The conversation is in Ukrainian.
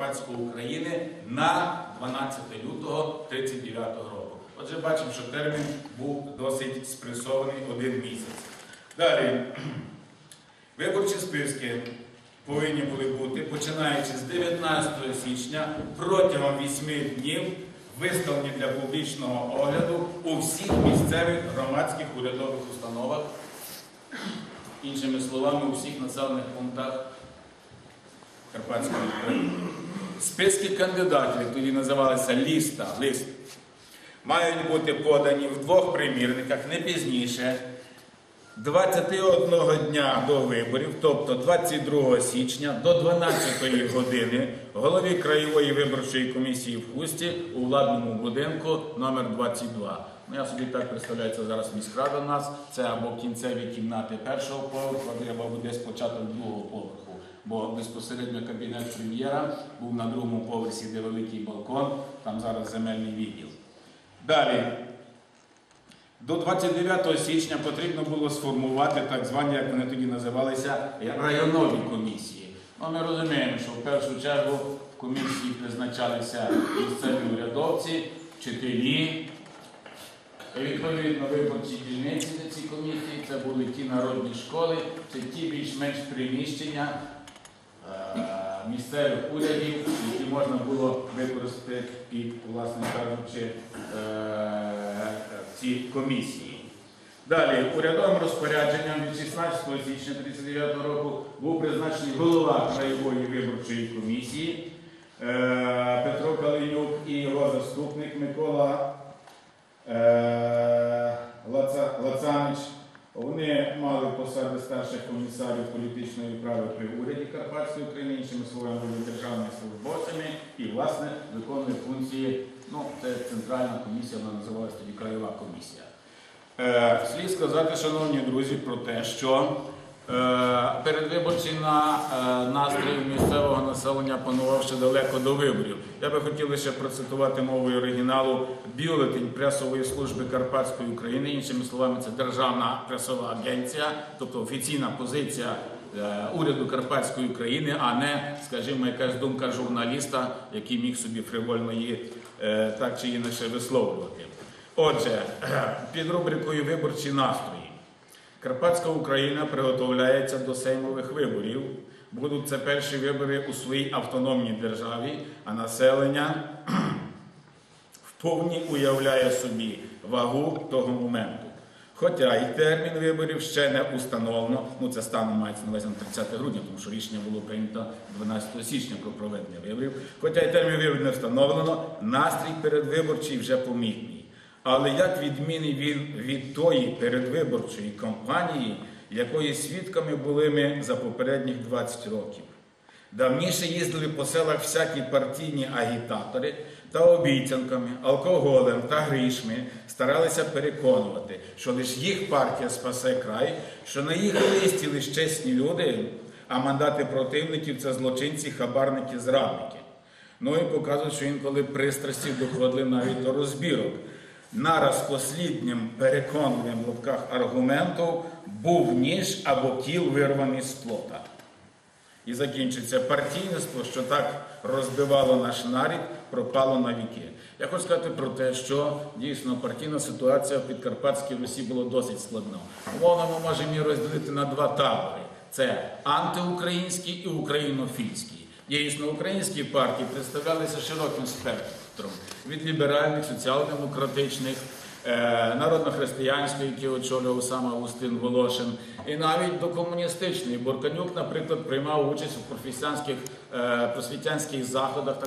Карпатської України на 12 лютого 39 року. Отже, бачимо, що термін був досить спресований один місяць. Далі, виборчі списки повинні були бути, починаючи з 19 січня, протягом 8 днів виставлені для публічного огляду у всіх місцевих громадських урядових установах, іншими словами, у всіх населених пунктах Карпатської України. Списки кандидатів, тоді називалися ліста, лист, мають бути подані в двох примірниках не пізніше 21 дня до виборів, тобто 22 січня до 12 години голові краєвої виборчої комісії в Хусті у владному будинку номер 22. Ну, я собі так представляю, це зараз міськрада у нас. Це або кінцеві кімнати першого поверху, або десь початок другого поверху. Бо безпосередньо кабінет прем'єра був на другому поверсі, де великий балкон, там зараз земельний відділ. Далі. До 29 січня потрібно було сформувати так звані, як вони тоді називалися, районові комісії. Ну, ми розуміємо, що в першу чергу в комісії призначалися місцеві урядовці, вчителі. Відповідно виборчі дільниці на цій комісії це були ті народні школи, це ті більш-менш приміщення місцевих урядів, які можна було використати під, власне кажучи, е, ці комісії. Далі, урядовим розпорядженням від 16 січня 1939 року був призначений голова краєвої виборчої комісії е, Петро Калинюк і його заступник Микола е, Лаца- Лацанич. Вони мали посади старших комісарів політичної прави при уряді Карпатської України, іншими словами, були державними службовцями і, власне, виконує функції, ну, це центральна комісія, вона називалася тоді краєва комісія. Е, слід сказати, шановні друзі, про те, що передвиборчий на, е, настрій місцевого населення панував ще далеко до виборів. Я би хотів лише процитувати мовою оригіналу бюлетень пресової служби Карпатської України. Іншими словами, це державна пресова агенція, тобто офіційна позиція е, уряду Карпатської України, а не, скажімо, якась думка журналіста, який міг собі фривольно її е, так чи інакше висловлювати. Отже, під рубрикою Виборчі настрої. Карпатська Україна приготовляється до сеймових виборів. Будуть це перші вибори у своїй автономній державі, а населення вповні уявляє собі вагу того моменту. Хоча і термін виборів ще не установлено, ну це станом мається на увазі на 30 грудня, тому що рішення було прийнято 12 січня про проведення виборів. Хоча і термін виборів не встановлено, настрій передвиборчий вже помітний. Але як відмінний він від тої передвиборчої кампанії, якої свідками були ми за попередніх 20 років. Давніше їздили по селах всякі партійні агітатори та обіцянками, алкоголем та грішми старалися переконувати, що лише їх партія спасе край, що на їх листі лише чесні люди, а мандати противників це злочинці, хабарники, зрадники. Ну і показують, що інколи пристрасті доходили навіть до розбірок. Нараз посліднім переконливим в лапках аргументів був ніж або кіл вирваний з плота. І закінчиться партійництво, що так розбивало наш нарід, пропало на віки. Я хочу сказати про те, що дійсно партійна ситуація в Підкарпатській Русі була досить складна. Умовно, ми можемо її розділити на два табори: це антиукраїнський і українофільський. Дійсно, українські партії представлялися широким спектром від ліберальних, соціал-демократичних, е, народно-християнської, які очолював саме Устин Волошин, і навіть до комуністичної. Борканюк, наприклад, приймав участь у професіянських, е, просвітянських заходах.